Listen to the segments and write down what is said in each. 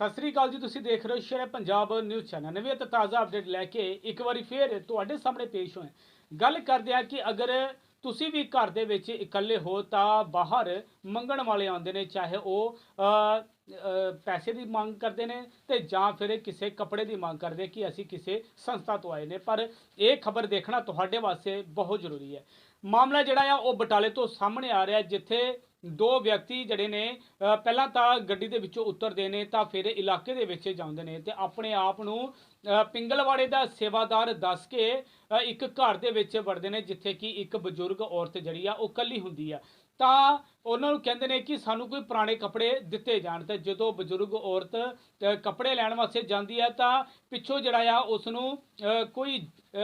ਸਤਿ ਸ੍ਰੀ ਅਕਾਲ ਜੀ, ਤੁਸੀਂ ਦੇਖ ਰਹੇ ਹੋ ਸ਼ੇਰ ਪੰਜਾਬ ਨਿਊਜ਼ ਚੈਨਲ। ਨਵੀਂ ਅਤੇ ਤਾਜ਼ਾ ਅਪਡੇਟ ਲੈ ਕੇ ਇੱਕ ਵਾਰੀ ਫੇਰ ਤੁਹਾਡੇ ਸਾਹਮਣੇ ਪੇਸ਼ ਹੋਏ ਗੱਲ ਕਰਦੇ ਆ ਕਿ ਅਗਰ ਤੁਸੀਂ ਵੀ ਘਰ ਦੇ ਵਿੱਚ ਇਕੱਲੇ ਹੋ ਤਾਂ ਬਾਹਰ ਮੰਗਣ ਵਾਲੇ ਆਉਂਦੇ ਨੇ, ਚਾਹੇ ਉਹ ਪੈਸੇ ਦੀ ਮੰਗ ਕਰਦੇ ਨੇ ਤੇ ਜਾਂ ਫਿਰ ਕਿਸੇ ਕੱਪੜੇ ਦੀ ਮੰਗ ਕਰਦੇ ਕਿ ਅਸੀਂ ਕਿਸੇ ਸੰਸਥਾ ਤੋਂ ਆਏ ਨੇ। ਪਰ ਇਹ ਖਬਰ ਦੇਖਣਾ ਤੁਹਾਡੇ ਵਾਸਤੇ ਬਹੁਤ ਜ਼ਰੂਰੀ ਹੈ। ਮਾਮਲਾ ਜਿਹੜਾ ਆ, ਉਹ ਬਟਾਲੇ ਤੋਂ ਸਾਹਮਣੇ ਆ ਰਿਹਾ ਜਿੱਥੇ ਦੋ ਵਿਅਕਤੀ ਜਿਹੜੇ ਨੇ ਅ, ਪਹਿਲਾਂ ਤਾਂ ਗੱਡੀ ਦੇ ਵਿੱਚੋਂ ਉਤਰਦੇ ਨੇ ਤਾਂ ਫਿਰ ਇਲਾਕੇ ਦੇ ਵਿੱਚ ਜਾਂਦੇ ਨੇ ਤੇ ਆਪਣੇ ਆਪ ਨੂੰ ਅ, ਪਿੰਗਲਵਾੜੇ ਦਾ ਸੇਵਾਦਾਰ ਦੱਸ ਕੇ ਇੱਕ ਘਰ ਦੇ ਵਿੱਚ ਵੜਦੇ ਨੇ ਜਿੱਥੇ ਕਿ ਇੱਕ ਬਜ਼ੁਰਗ ਔਰਤ ਜਿਹੜੀ ਆ ਉਹ ਕੱਲੀ ਹੁੰਦੀ ਆ। ਤਾਂ ਉਹਨਾਂ ਨੂੰ ਕਹਿੰਦੇ ਨੇ ਕਿ ਸਾਨੂੰ ਕੋਈ ਪੁਰਾਣੇ ਕੱਪੜੇ ਦਿੱਤੇ ਜਾਣ ਤੇ ਜਦੋਂ ਬਜ਼ੁਰਗ ਔਰਤ ਕੱਪੜੇ ਲੈਣ ਵਾਸਤੇ ਜਾਂਦੀ ਹੈ ਤਾਂ ਪਿੱਛੋਂ ਜਿਹੜਾ ਆ ਉਸ ਨੂੰ ਕੋਈ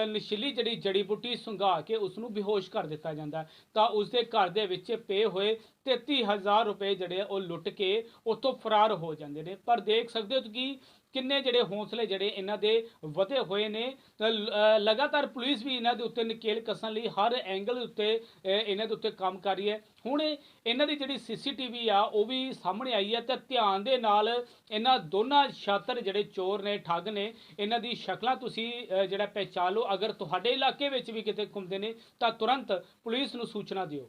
ਨਸ਼ੀਲੀ ਜਿਹੜੀ ਜੜੀ ਬੂਟੀ ਸੁੰਘਾ ਕੇ ਉਸ ਨੂੰ ਬੇਹੋਸ਼ ਕਰ ਦਿੱਤਾ ਜਾਂਦਾ ਤਾਂ ਉਸ ਦੇ ਘਰ ਦੇ ਵਿੱਚ ਪਏ ਹੋਏ 33000 ਰੁਪਏ ਜਿਹੜੇ ਉਹ ਲੁੱਟ ਕੇ ਉੱਥੋਂ ਫਰਾਰ ਹੋ ਜਾਂਦੇ ਨੇ। ਪਰ ਦੇਖ ਸਕਦੇ ਹੋ ਕਿ ਕਿੰਨੇ ਜਿਹੜੇ ਹੌਸਲੇ ਜਿਹੜੇ ਇਹਨਾਂ ਦੇ ਵਧੇ ਹੋਏ ਨੇ। ਲਗਾਤਾਰ ਪੁਲਿਸ ਵੀ ਇਹਨਾਂ ਦੇ ਉੱਤੇ ਨਕੇਲ ਕੱਸਣ ਲਈ ਹਰ ਐਂਗਲ ਉੱਤੇ ਇਹਨਾਂ ਦੇ ਉੱਤੇ ਕੰਮ ਕਰ ਰਹੀ ਹੈ। ਹੁਣ ਇਹਨਾਂ ਦੀ ਜਿਹੜੀ ਸੀਸੀਟੀਵੀ ਆ, ਉਹ ਵੀ ਸਾਹਮਣੇ ਆਈ ਹੈ ਤੇ ਧਿਆਨ ਦੇ ਨਾਲ ਇਹਨਾਂ ਦੋਨਾਂ ਛਾਤਰ ਜਿਹੜੇ ਚੋਰ ਨੇ, ਠੱਗ ਨੇ, ਇਹਨਾਂ ਦੀ ਸ਼ਕਲਾਂ ਤੁਸੀਂ ਜਿਹੜਾ ਪਹਿਚਾਨ ਲਓ। ਅਗਰ ਤੁਹਾਡੇ ਇਲਾਕੇ ਵਿੱਚ ਵੀ ਕਿਤੇ ਘੁੰਮਦੇ ਨੇ, ਤਾਂ ਤੁਰੰਤ ਪੁਲਿਸ ਨੂੰ ਸੂਚਨਾ ਦਿਓ।